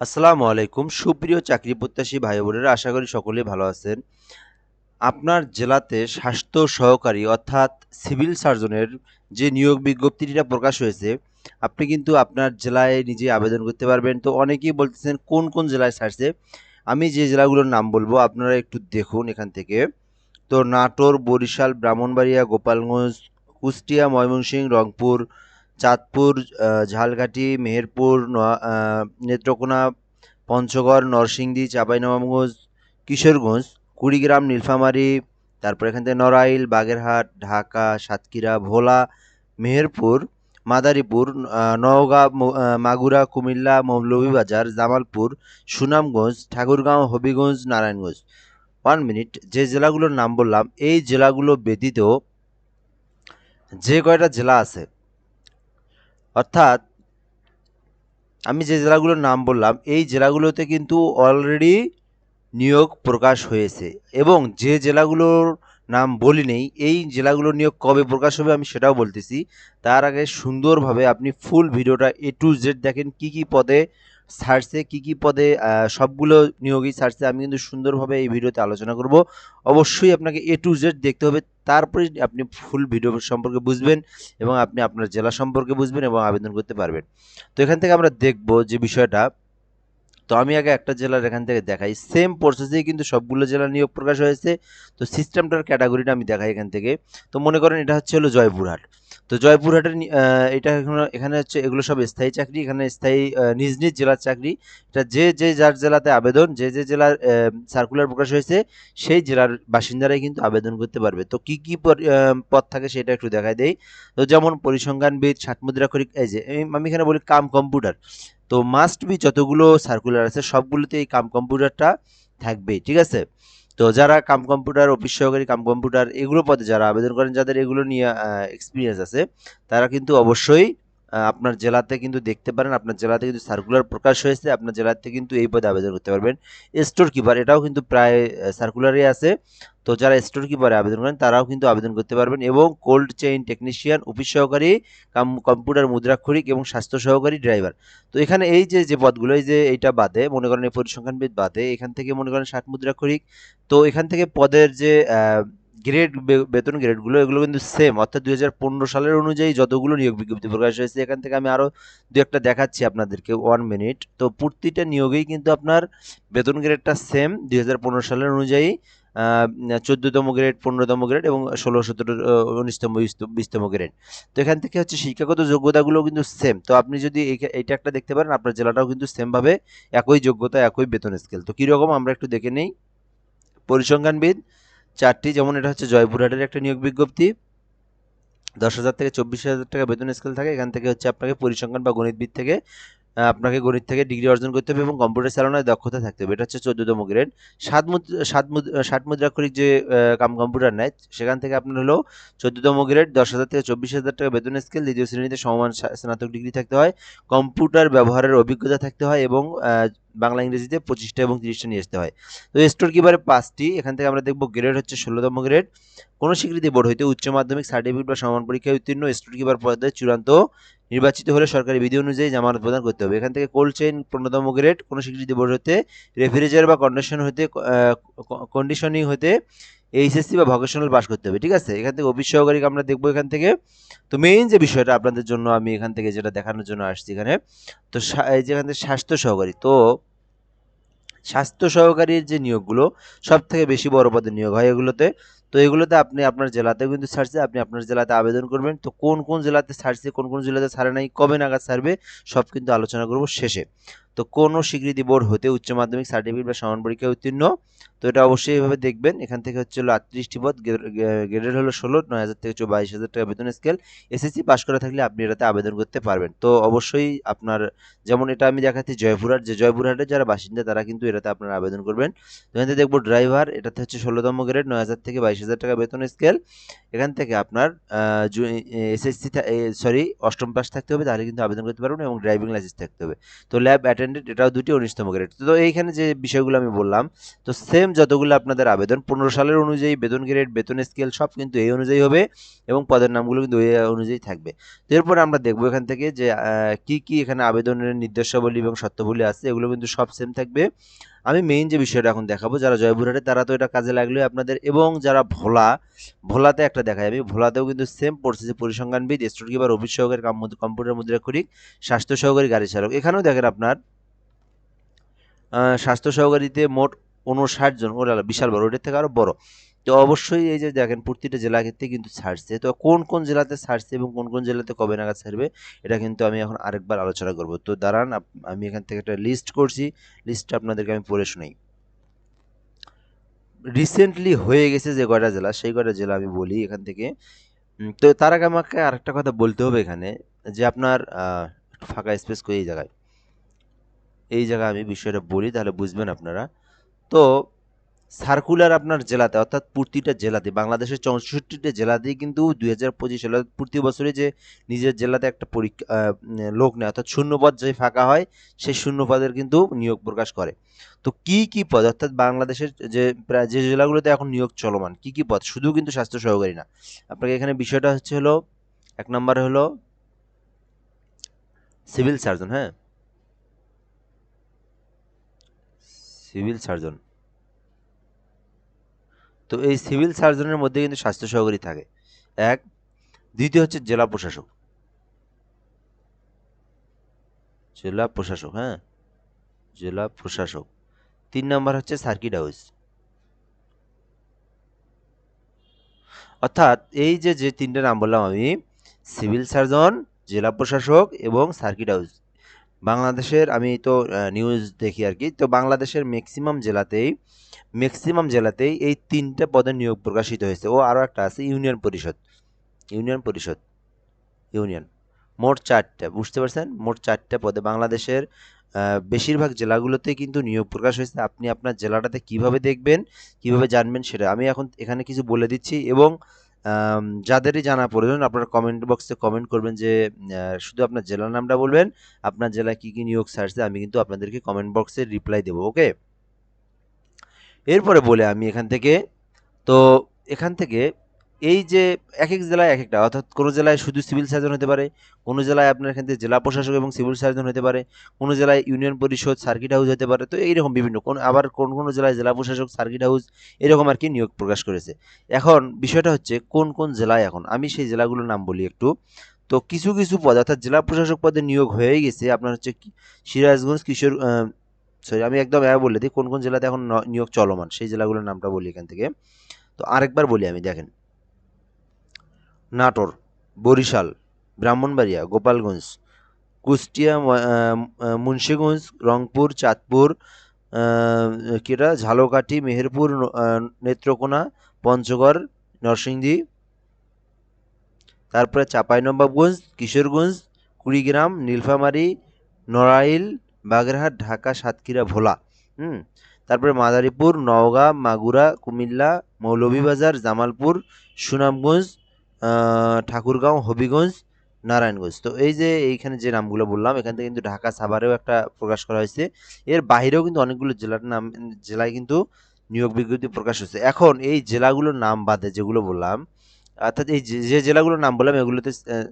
আসসালামু আলাইকুম। সুপ্রিয় চাকরি প্রত্যাশী ভাই বোনেরা, আশা করি সকলেই ভালো আছেন। আপনার জেলাতে স্বাস্থ্য সহকারী অর্থাৎ সিভিল সার্জনের যে নিয়োগ বিজ্ঞপ্তিটা প্রকাশ হয়েছে, আপনি কিন্তু আপনার জেলায় নিজে আবেদন করতে পারবেন। তো অনেকেই বলতেছেন, কোন কোন জেলায় ছাড়ছে? আমি যে জেলাগুলোর নাম বলব, আপনারা একটু দেখুন এখান থেকে। তো নাটোর, বরিশাল, ব্রাহ্মণবাড়িয়া, গোপালগঞ্জ, কুষ্টিয়া, ময়মনসিংহ, রংপুর চাঁদপুর ঝালকাঠি, মেহেরপুর নেত্রকোনা, পঞ্চগড়, নরসিংদী, চাঁপাইনবাবগঞ্জ, কিশোরগঞ্জ, কুড়িগ্রাম, নীলফামারী, তারপর এখান থেকে নড়াইল, বাগেরহাট, ঢাকা, সাতক্ষীরা, ভোলা, মেহেরপুর, মাদারীপুর নওগাঁ মাগুরা, কুমিল্লা, মৌলভীবাজার, জামালপুর, সুনামগঞ্জ, ঠাকুরগাঁও, হবিগঞ্জ, নারায়ণগঞ্জ। ওয়ান মিনিট, যে জেলাগুলোর নাম বললাম, এই জেলাগুলো ব্যতীত যে কয়টা জেলা আছে অর্থাৎ আমি যে জেলাগুলোর নাম বললাম, এই জেলাগুলোতে কিন্তু অলরেডি নিয়োগ প্রকাশ হয়েছে এবং যে জেলাগুলোর নাম বলি নেই, এই জেলাগুলোর নিয়োগ কবে প্রকাশ হবে আমি সেটাও বলতেছি। তার আগে সুন্দরভাবে আপনি ফুল ভিডিওটা এ টু জেড দেখেন কি কি পদে ছাড়ছে কি কি পদে সবগুলো নিয়োগই ছাড়ছে আমি কিন্তু সুন্দরভাবে এই ভিডিওতে আলোচনা করব। অবশ্যই আপনাকে এ টু জেড দেখতে হবে, তারপরে আপনি ফুল ভিডিও সম্পর্কে বুঝবেন এবং আপনি আপনার জেলা সম্পর্কে বুঝবেন এবং আবেদন করতে পারবেন। তো এখান থেকে আমরা দেখব যে বিষয়টা। তো আমি আগে একটা জেলার এখান থেকে দেখাই। সেম প্রসেসেই কিন্তু সবগুলো জেলা নিয়োগ প্রকাশ হয়েছে। তো সিস্টেমটার ক্যাটাগরিটা আমি দেখাই এখান থেকে। তো মনে করেন এটা হচ্ছে হলো জয়পুরহাট। তো জয়পুরহাটের এটা এখানে এখানে হচ্ছে এগুলো সব স্থায়ী চাকরি, এখানে স্থায়ী নিজ নিজ জেলার চাকরি। এটা যে যে যার জেলাতে আবেদন, যে যে জেলার সার্কুলার প্রকাশ হয়েছে, সেই জেলার বাসিন্দারাই কিন্তু আবেদন করতে পারবে। তো কি কি পদ থাকে সেটা একটু দেখাই দেই। তো যেমন পরিসংখ্যানবিদ ষাটমুদ্রা করি এই যে আমি এখানে বলি কাম কম্পিউটার। তো মাস্ট বি যতগুলো সার্কুলার আছে সবগুলোতে এই কাম কম্পিউটারটা থাকবেই, ঠিক আছে? তো যারা কাম কম্পিউটার, অফিস সহকারী কাম কম্পিউটার, এগুলো পদে যারা আবেদন করেন, যাদের এগুলো নিয়ে এক্সপিরিয়েন্স আছে, তারা কিন্তু অবশ্যই আপনার জেলাতে কিন্তু দেখতে পারেন, আপনার জেলাতে কিন্তু সার্কুলার প্রকাশ হয়েছে, আপনার জেলাতে কিন্তু এই পদে আবেদন করতে পারবেন। স্টোর কিপার এটাও কিন্তু প্রায় সার্কুলারই আছে। তো যারা স্টোর কিপারে আবেদন করেন, তারাও কিন্তু আবেদন করতে পারবেন এবং কোল্ড চেইন টেকনিশিয়ান অফিস সহকারী, কাম কম্পিউটার মুদ্রাক্ষরিক এবং স্বাস্থ্য সহকারী ড্রাইভার তো এখানে এই যে যে পদগুলো, এই যে এইটা বাদে, মনে করেন এই পরিসংখ্যানবিদ বাদে এখান থেকে মনে করেন ষাট মুদ্রাক্ষরিক। তো এখান থেকে পদের যে গ্রেড বেতন গ্রেডগুলো এগুলো কিন্তু সেম অর্থাৎ দুই হাজার পনেরো সালের অনুযায়ী যতগুলো নিয়োগ বিজ্ঞপ্তি প্রকাশ হয়েছে, এখান থেকে আমি আরও দু একটা দেখাচ্ছি আপনাদেরকে ওয়ান মিনিট তো প্রতিটা নিয়োগেই কিন্তু আপনার বেতন গ্রেডটা সেম দুই হাজার পনেরো সালের অনুযায়ী চোদ্দতম গ্রেড পনেরোতম গ্রেড এবং ষোলো, সতেরো উনিশতম বিশতম- গ্রেড তো এখান থেকে হচ্ছে শিক্ষাগত যোগ্যতাগুলো কিন্তু সেম তো আপনি যদি এইটা একটা দেখতে পারেন, আপনার জেলাটাও কিন্তু সেমভাবে একই যোগ্যতা, একই বেতন স্কেল তো কীরকম আমরা একটু দেখে নেই। পরিসংখ্যানবিদ চারটি, যেমন এটা হচ্ছে জয়পুরহাটের একটা নিয়োগ বিজ্ঞপ্তি। দশ হাজার থেকে চব্বিশ হাজার টাকা বেতন স্কেল থাকে। এখান থেকে হচ্ছে আপনাকে পরিসংখ্যান বা গণিতবিদ থেকে আপনাকে গণিত থেকে ডিগ্রি অর্জন করতে হবে এবং কম্পিউটার চালানোর দক্ষতা থাকতে হবে। এটা হচ্ছে চোদ্দতম গ্রেড সাত সাত ষাট মুদ্রাক্ষরিক যে কাম কম্পিউটার নেয়, সেখান থেকে আপনার হলো চোদ্দতম গ্রেড দশ হাজার থেকে চব্বিশ হাজার টাকা বেতন স্কেল দ্বিতীয় শ্রেণীতে সমমান সা- স্নাতক ডিগ্রি থাকতে হয়। কম্পিউটার ব্যবহারের অভিজ্ঞতা থাকতে হয় এবং বাংলা ইংরেজিতে পঁচিশটা এবং তিরিশটা নিয়ে আসতে হয়। তো স্টোর কিপারে পাঁচটি, এখান থেকে আমরা দেখব গ্রেড হচ্ছে ষোলোতম গ্রেড কোনো স্বীকৃতি বোর্ড হইতে উচ্চ মাধ্যমিক সার্টিফিকেট বা সমান পরীক্ষায় উত্তীর্ণ স্টোর কিপার পদে চূড়ান্ত নির্বাচিত হলে সরকারি বিধি অনুযায়ী জামানত প্রদান করতে হবে। এখান থেকে কোল্ড চেইন পনেরোতম গ্রেড কোনো স্বীকৃতি বোর্ড হতে রেফ্রিজারেটর বা কন্ডিশন হতে কন্ডিশনিং হতে এইচএসসি বা ভকেশনাল পাস করতে হবে, ঠিক আছে? এখান থেকে অফিস সহকারী আমরা দেখব এখান থেকে। তো মেইন যে বিষয়টা আপনাদের জন্য আমি এখান থেকে যেটা দেখানোর জন্য আসছি এখানে, তো সা- এই যে এখান থেকে স্বাস্থ্য সহকারী, তো স্বাস্থ্য সহকারীর যে নিয়োগগুলো সব থেকে বেশি বড় পদে নিয়োগ হয় এগুলোতে। তো এগুলোতে আপনি আপনার জেলাতেও কিন্তু ছাড়ছে আপনি আপনার জেলাতে আবেদন করবেন। তো কোন কোন জেলাতে ছাড়ছে কোন কোন জেলাতে ছাড়ে নাই, কবে নাগাদ ছাড়বে, সব কিন্তু আলোচনা করব শেষে। তো কোনো স্বীকৃতি বোর্ড হতে উচ্চ মাধ্যমিক সার্টিফিকেট বা সমান পরীক্ষায় উত্তীর্ণ। তো এটা অবশ্যই এভাবে দেখবেন। এখান থেকে হচ্ছে হলো আটত্রিশটি পদ গ্রেডের হলো ষোলো, নয় হাজার থেকে বাইশ হাজার টাকা বেতন স্কেল এসএসসি পাস করা থাকলে আপনি এটাতে আবেদন করতে পারবেন। তো অবশ্যই আপনার যেমন এটা আমি দেখাচ্ছি জয়পুরহাট, যে জয়পুরহাটের যারা বাসিন্দা তারা কিন্তু এটাতে আপনারা আবেদন করবেন। তো এখান থেকে দেখব ড্রাইভার, এটাতে হচ্ছে ষোলোতম গ্রেড নয় হাজার থেকে বাইশ হাজার টাকা বেতন স্কেল এখান থেকে আপনার এসএসসি সরি অষ্টম পাস থাকতে হবে, তাহলে কিন্তু আবেদন করতে পারবেন এবং ড্রাইভিং লাইসেন্স থাকতে হবে। তো ল্যাব সুপারিনটেন্ডেন্ট এটাও দুটি উনিশতম গ্রেড তো এইখানে যে বিষয়গুলো আমি বললাম, তো সেম যতগুলো আপনাদের আবেদন, পনেরো সালের অনুযায়ী বেতন গ্রেড বেতন স্কেল সব কিন্তু এই অনুযায়ী হবে এবং পদের নামগুলো কিন্তু এই অনুযায়ী থাকবে। তো এরপরে আমরা দেখব এখান থেকে যে কি কি এখানে আবেদনের নির্দেশাবলী এবং শর্তাবলী আছে, এগুলো কিন্তু সব সেম থাকবে। আমি মেইন যে বিষয়টা এখন দেখাবো, যারা জয়পুরহাটে, তারা তো এটা কাজে লাগল আপনাদের, এবং যারা ভোলা, ভোলাতে একটা দেখাই আমি, ভোলাতেও কিন্তু সেম পড়ছে যে পরিসংখ্যানবিদ স্টোর কিপার অফিস সহকারী কাম- কম্পিউটার মুদ্রাক্ষরিক স্বাস্থ্য সহকারী, গাড়ি চালক। এখানেও দেখেন আপনার স্বাস্থ্য সহকারীতে মোট উনষাট জন। ওরা বিশাল বড় ওটার থেকে আরও বড়। তো অবশ্যই এই যে দেখেন, প্রতিটা জেলা ক্ষেত্রে কিন্তু ছাড়ছে। তো কোন কোন জেলাতে ছাড়ছে এবং কোন কোন জেলাতে কবে নাগাদ ছাড়বে, এটা কিন্তু আমি এখন আরেকবার আলোচনা করব। তো দাঁড়ান আমি এখান থেকে একটা লিস্ট করছি। লিস্টটা আপনাদেরকে আমি পড়ে শোনাই। রিসেন্টলি হয়ে গেছে যে কয়টা জেলা, সেই কয়টা জেলা আমি বলি এখান থেকে। তো তার আগে আমাকে আরেকটা কথা বলতে হবে এখানে, যে আপনার ফাঁকা স্পেস করে এই জায়গায়। এই জায়গায় আমি বিষয়টা বলি, তাহলে বুঝবেন আপনারা। তো সার্কুলার আপনার জেলাতে, অর্থাৎ প্রতিটা জেলাতে, বাংলাদেশের চৌষট্টিটা জেলাতেই কিন্তু দুই হাজার পঁচিশ সালে প্রতি বছরে যে নিজের জেলাতে একটা পরীক্ষা লোক নেয়, অর্থাৎ শূন্যপদ যে ফাঁকা হয়, সেই শূন্যপদের কিন্তু নিয়োগ প্রকাশ করে। তো কি কি পদ, অর্থাৎ বাংলাদেশের যে প্রায় যে জেলাগুলোতে এখন নিয়োগ চলমান, কি কি পদ? শুধু কিন্তু স্বাস্থ্য সহকারী না। আপনাকে এখানে বিষয়টা হচ্ছে হলো, এক নম্বরে হলো, সিভিল সার্জন হ্যাঁ? Civil surgeon. তো এই সিভিল সার্জনের মধ্যে কিন্তু স্বাস্থ্য সহকারী থাকে। এক, দ্বিতীয় হচ্ছে জেলা প্রশাসক। জেলা প্রশাসক হ্যাঁ? জেলা প্রশাসক। তিন নম্বর হচ্ছে সার্কিট হাউস অর্থাৎ এই যে যে তিনটে নাম বললাম আমি, সিভিল সার্জন, জেলা প্রশাসক এবং সার্কিট হাউস বাংলাদেশের, আমি তো নিউজ দেখি আর কি। তো বাংলাদেশের ম্যাক্সিমাম জেলাতেই ম্যাক্সিমাম জেলাতেই এই তিনটে পদে নিয়োগ প্রকাশিত হয়েছে। ও আরও একটা আছে, ইউনিয়ন পরিষদ। ইউনিয়ন পরিষদ। ইউনিয়ন। মোট চারটা, বুঝতে পারছেন? মোট চারটা পদে বাংলাদেশের বেশিরভাগ জেলাগুলোতে কিন্তু নিয়োগ প্রকাশ হয়েছে। আপনি আপনার জেলাটাতে কীভাবে দেখবেন, কীভাবে জানবেন সেটা আমি এখন এখানে কিছু বলে দিচ্ছি। এবং যাদেরই জানা প্রয়োজন, আপনারা কমেন্ট বক্সে কমেন্ট করবেন যে শুধু আপনার জেলার নামটা বলবেন, আপনার জেলায় কী কী নিয়োগ সার্চে আমি কিন্তু আপনাদেরকে কমেন্ট বক্সে রিপ্লাই দেবো ওকে এরপরে বলে আমি এখান থেকে, তো এখান থেকে এই যে এক এক জেলায় এক একটা, অর্থাৎ কোনো জেলায় শুধু সিভিল সার্জন হতে পারে, কোনো জেলায় আপনার এখান থেকে জেলা প্রশাসক এবং সিভিল সার্জন হতে পারে, কোনো জেলায় ইউনিয়ন পরিষদ সার্কিট হাউস হতে পারে, তো এইরকম বিভিন্ন, কোন, আবার কোন কোনো জেলায় জেলা প্রশাসক সার্কিট হাউস এরকম আর কি নিয়োগ প্রকাশ করেছে। এখন বিষয়টা হচ্ছে কোন কোন জেলায় এখন, আমি সেই জেলাগুলোর নাম বলি একটু। তো কিছু কিছু পদ, অর্থাৎ জেলা প্রশাসক পদে নিয়োগ হয়ে গেছে আপনার হচ্ছে সিরাজগঞ্জ, কিশোর সরি আমি একদম এ বলে দিই, কোন কোন জেলাতে এখন নিয়োগ চলমান, সেই জেলাগুলোর নামটা বলি এখান থেকে। তো আরেকবার বলি আমি, দেখেন নাটোর, বরিশাল, ব্রাহ্মণবাড়িয়া, গোপালগঞ্জ, কুষ্টিয়া মুন্সিগঞ্জ, রংপুর, চাঁদপুর কিটা, ঝালকাঠি, মেহেরপুর নেত্রকোনা, পঞ্চগড়, নরসিংদী, তারপরে চাঁপাইনবাবগঞ্জ কিশোরগঞ্জ, কুড়িগ্রাম, নীলফামারী, নড়াইল, বাগেরহাট, ঢাকা, সাতক্ষীরা, ভোলা, হুম, তারপরে মাদারীপুর, নওগাঁ, মাগুরা, কুমিল্লা, মৌলভীবাজার, জামালপুর, সুনামগঞ্জ ঠাকুরগাঁও, হবিগঞ্জ, নারায়ণগঞ্জ। তো এই যে এইখানে যে নামগুলো বললাম, এখান থেকে কিন্তু ঢাকা সাভারেও একটা প্রকাশ করা হয়েছে। এর বাইরেও কিন্তু অনেকগুলো জেলার নাম, জেলায় কিন্তু নিয়োগ বিজ্ঞপ্তি প্রকাশ হয়েছে। এখন এই জেলাগুলোর নাম বাদে যেগুলো বললাম, অর্থাৎ এই যে যে জেলাগুলোর নাম বললাম, এগুলোতে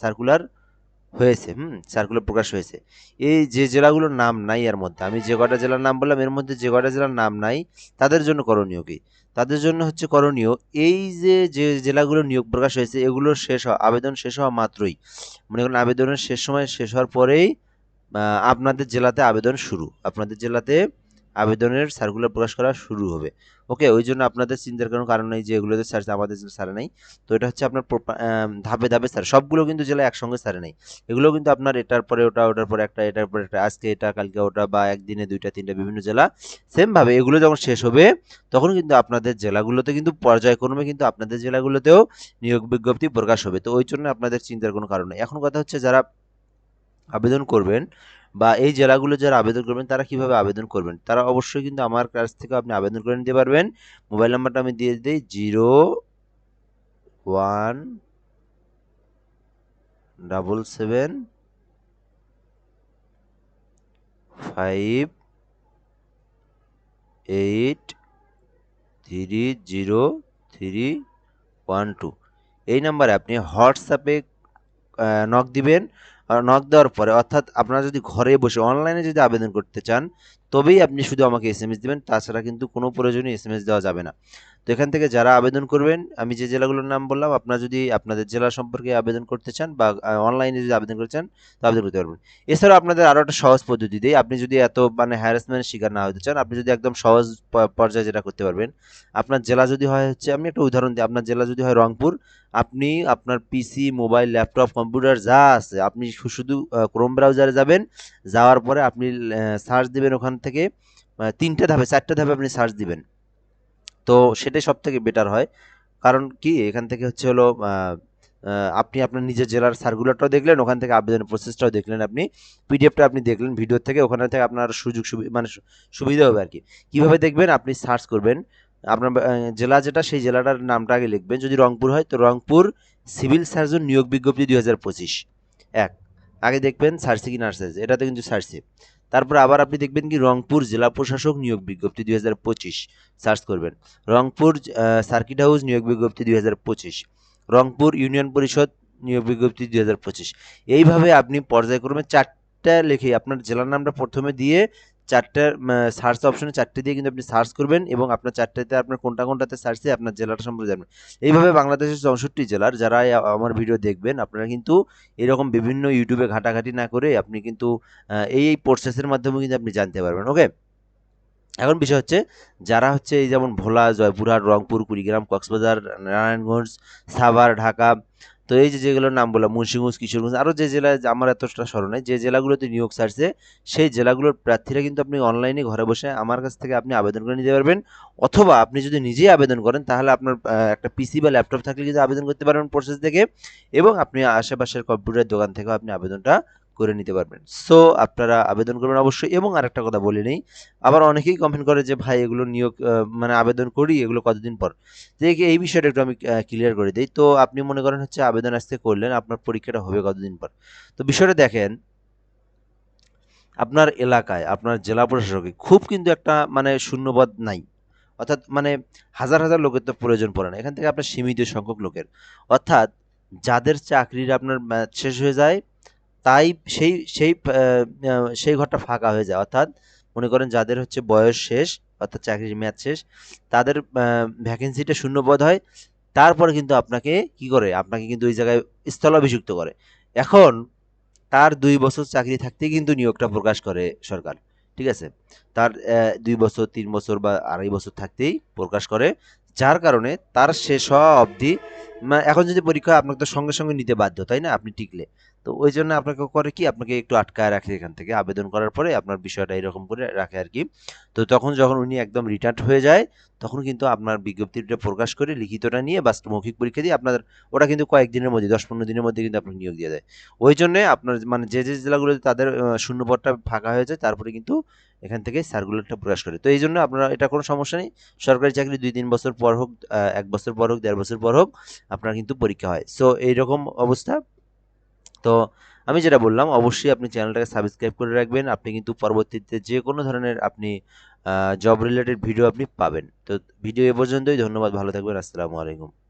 সার্কুলার হয়েছে, হুম সার্কুলার প্রকাশ হয়েছে। এই যে জেলাগুলোর নাম নাই এর মধ্যে, আমি যে কটা জেলার নাম বললাম, এর মধ্যে যে কটা জেলার নাম নাই, তাদের জন্য করণীয় কি? তাদের জন্য হচ্ছে করণীয়, এই যে যে জেলাগুলো নিয়োগ প্রকাশ হয়েছে, এগুলো শেষ হওয়া, আবেদন শেষ হওয়া মাত্রই। মনে করেন আবেদনের শেষ সময়, শেষ হওয়ার পরেই আপনাদের জেলাতে আবেদন শুরু। আপনাদের জেলাতে আবেদনের সার্কুলার প্রকাশ করা শুরু হবে। ওকে ওই জন্য আপনাদের চিন্তার কোনো কারণ নেই যে এগুলোতে সার্চ আমাদের সারে নাই। তো এটা হচ্ছে আপনার ধাপে ধাপে স্যার সবগুলো কিন্তু জেলা একসঙ্গে সারে নেই। এগুলো কিন্তু আপনার এটার পরে ওটা, ওটার পরে একটা, এটার পরে একটা, আজকে এটা, কালকে ওটা বা একদিনে দুইটা, তিনটা বিভিন্ন জেলা। সেমভাবে এগুলো যখন শেষ হবে, তখন কিন্তু আপনাদের জেলাগুলোতে কিন্তু পর্যায়ক্রমে কিন্তু আপনাদের জেলাগুলোতেও নিয়োগ বিজ্ঞপ্তি প্রকাশ হবে। তো ওই জন্য আপনাদের চিন্তার কোনো কারণ নেই। এখন কথা হচ্ছে যারা আবেদন করবেন বা এই জেলাগুলো যারা আবেদন করবেন, তারা কীভাবে আবেদন করবেন? তারা অবশ্যই কিন্তু আমার কাছ থেকে আপনি আবেদন করে নিতে পারবেন। মোবাইল নাম্বারটা আমি দিয়ে দিই, zero one double seven five eight three zero three one two. এই নাম্বারে আপনি হোয়াটসঅ্যাপে নক দিবেন। নক দেওয়ার পরে অর্থাৎ আপনারা যদি ঘরে বসে অনলাইনে যদি আবেদন করতে চান তবেই আপনি শুধু আমাকে এস এম এস দেবেন, তাছাড়া কিন্তু কোনো প্রয়োজনে এস এম এস দেওয়া যাবে না। তো এখান থেকে যারা আবেদন করবেন, আমি যে জেলাগুলোর নাম বললাম, আপনারা যদি আপনাদের জেলা সম্পর্কে আবেদন করতে চান বা অনলাইনে যদি আবেদন করতে চান, তো আবেদন করতে পারবেন। এছাড়াও আপনাদের আরও একটা সহজ পদ্ধতি দিই, আপনি যদি এত মানে হ্যারাসমেন্টের শিকার না হতে চান, আপনি যদি একদম সহজ পর্যায়ে যেটা করতে পারবেন, আপনার জেলা যদি হয় হচ্ছে, আমি একটা উদাহরণ দিই, আপনার জেলা যদি হয় রংপুর, আপনি আপনার পিসি মোবাইল ল্যাপটপ কম্পিউটার যা আছে, আপনি শুধু ক্রোম ব্রাউজারে যাবেন, যাওয়ার পরে আপনি সার্চ দেবেন ওখান থেকে তিনটে ধাপে, চারটে ধাপে আপনি সার্চ দিবেন। তো সেটাই সব থেকে বেটার হয়। কারণ কি? এখান থেকে হচ্ছে হলো আপনি আপনার নিজের জেলার সার্কুলারটাও দেখলেন, ওখান থেকে আবেদনের প্রসেসটাও দেখলেন আপনি। পিডিএফটা আপনি দেখলেন ভিডিও থেকে, ওখানে থেকে আপনার সুযোগ সুবিধা মানে সুবিধা হবে আর কি। কীভাবে দেখবেন? আপনি সার্চ করবেন। আপনার জেলা যেটা, সেই জেলাটার নামটা আগে লিখবেন। যদি রংপুর হয়, তো রংপুর সিভিল সার্জন নিয়োগ বিজ্ঞপ্তি দুই হাজার পঁচিশ। এক, আগে দেখবেন সার্সি কি নার্সেস। এটাতে কিন্তু সার্সি। তারপর আবার আপনি দেখবেন কি রংপুর জেলা প্রশাসক নিয়োগ বিজ্ঞপ্তি দুই হাজার পঁচিশ, সার্চ করবেন। রংপুর সার্কিট হাউস নিয়োগ বিজ্ঞপ্তি দুই হাজার পঁচিশ, রংপুর ইউনিয়ন পরিষদ নিয়োগ বিজ্ঞপ্তি দুই হাজার পঁচিশ। এইভাবে আপনি পর্যায়ক্রমে চারটা লিখে আপনার জেলার নামটা প্রথমে দিয়ে চারটা সার্চ অপশনে চারটে দিয়ে কিন্তু আপনি সার্চ করবেন এবং আপনার চারটেতে আপনার কোনটা কোনটাতে সার্চ দিয়ে আপনার জেলাটা সম্পর্কে জানবেন। এইভাবে বাংলাদেশের চৌষট্টি জেলার যারা আমার ভিডিও দেখবেন, আপনারা কিন্তু এরকম বিভিন্ন ইউটিউবে ঘাটাঘাটি না করে আপনি কিন্তু এই এই প্রসেসের মাধ্যমে কিন্তু আপনি জানতে পারবেন ওকে এখন বিষয় হচ্ছে, যারা হচ্ছে এই যেমন ভোলা, জয়পুরহাট, রংপুর, কুড়িগ্রাম, কক্সবাজার, নারায়ণগঞ্জ, সাভার, ঢাকা, তো এই যে যেগুলোর নাম বললাম, মুন্সিগঞ্জ, কিশোরগঞ্জ আরও যে জেলায় আমার এতটা স্মরণে যে জেলাগুলোতে নিয়োগ ছাড়ছে, সেই জেলাগুলোর প্রার্থীরা কিন্তু আপনি অনলাইনে ঘরে বসে আমার কাছ থেকে আপনি আবেদন করে নিতে পারবেন। অথবা আপনি যদি নিজেই আবেদন করেন, তাহলে আপনার একটা পিসি বা ল্যাপটপ থাকলে কিন্তু আবেদন করতে পারবেন প্রসেস থেকে এবং আপনি আশেপাশের কম্পিউটার দোকান থেকেও আপনি আবেদনটা করে নিতে পারবেন। সো আপনারা আবেদন করবেন অবশ্যই। এবং আরেকটা কথা বলে নেই, আবার অনেকেই কমেন্ট করে যে, ভাই, এগুলো নিয়োগ মানে আবেদন করি, এগুলো কতদিন পর? তো এই বিষয়টা একটু আমি ক্লিয়ার করে দিই। তো আপনি মনে করেন হচ্ছে আবেদন আসতে করলেন, আপনার পরীক্ষাটা হবে কতদিন পর? তো বিষয়টা দেখেন, আপনার এলাকায়, আপনার জেলা প্রশাসকে খুব কিন্তু একটা মানে শূন্যপদ নাই। অর্থাৎ মানে হাজার হাজার লোকের তো প্রয়োজন পড়ে না। এখান থেকে আপনার সীমিত সংখ্যক লোকের। অর্থাৎ, যাদের চাকরির আপনার শেষ হয়ে যায় তাই সেই সেই সেই ঘরটা ফাঁকা হয়ে যায়। অর্থাৎ মনে করেন যাদের হচ্ছে বয়স শেষ, অর্থাৎ চাকরির মেয়াদ শেষ, তাদের ভ্যাকেন্সিটা শূন্যপদ হয়। তারপরে কিন্তু আপনাকে কি করে? আপনাকে কিন্তু ওই জায়গায় স্থলাভিষিক্ত করে। এখন তার দুই বছর চাকরি থাকতেই কিন্তু নিয়োগটা প্রকাশ করে সরকার, ঠিক আছে? তার দুই বছর, তিন বছর বা আড়াই বছর থাকতেই প্রকাশ করে। যার কারণে তার শেষ হওয়া অবধি এখন যদি পরীক্ষা আপনাকে তো সঙ্গে সঙ্গে নিতে বাধ্য তাই না? আপনি টিকলে। তো ওই জন্য আপনাকে করে কি আপনাকে একটু আটকায় রাখে এখান থেকে। আবেদন করার পরে আপনার বিষয়টা এরকম করে রাখে আর কি। তো তখন যখন উনি একদম রিটায়ার্ড হয়ে যায় তখন কিন্তু আপনার বিজ্ঞপ্তিটা প্রকাশ করে লিখিতটা নিয়ে বাস মৌখিক পরীক্ষা দিয়ে আপনার ওটা কিন্তু কয়েকদিনের মধ্যে দশ পনেরো দিনের মধ্যে কিন্তু আপনার নিয়োগ দিয়ে দেয়। ওই জন্যে আপনার মানে যে যে জেলাগুলোতে তাদের আহ, শূন্যপদটা ফাঁকা হয়ে যায় তারপরে কিন্তু এখান থেকে সার্কুলারটা প্রকাশ করে। তো এই জন্য আপনারা এটা কোনো সমস্যা নেই। সরকারি চাকরি দুই তিন বছর পর হোক এক বছর পর হোক, দেড় বছর পর হোক, আপনার কিন্তু পরীক্ষা হয়। সো এইরকম অবস্থা। তো, আমি যেটা বললাম, অবশ্যই আপনি চ্যানেলটাকে সাবস্ক্রাইব করে রাখবেন। আপনি কিন্তু পরবর্তীতে যে কোনো ধরনের আপনি জব রিলেটেড ভিডিও আপনি পাবেন। তো ভিডিও এ পর্যন্তই। ধন্যবাদ। ভালো থাকবেন। আসসালামু আলাইকুম।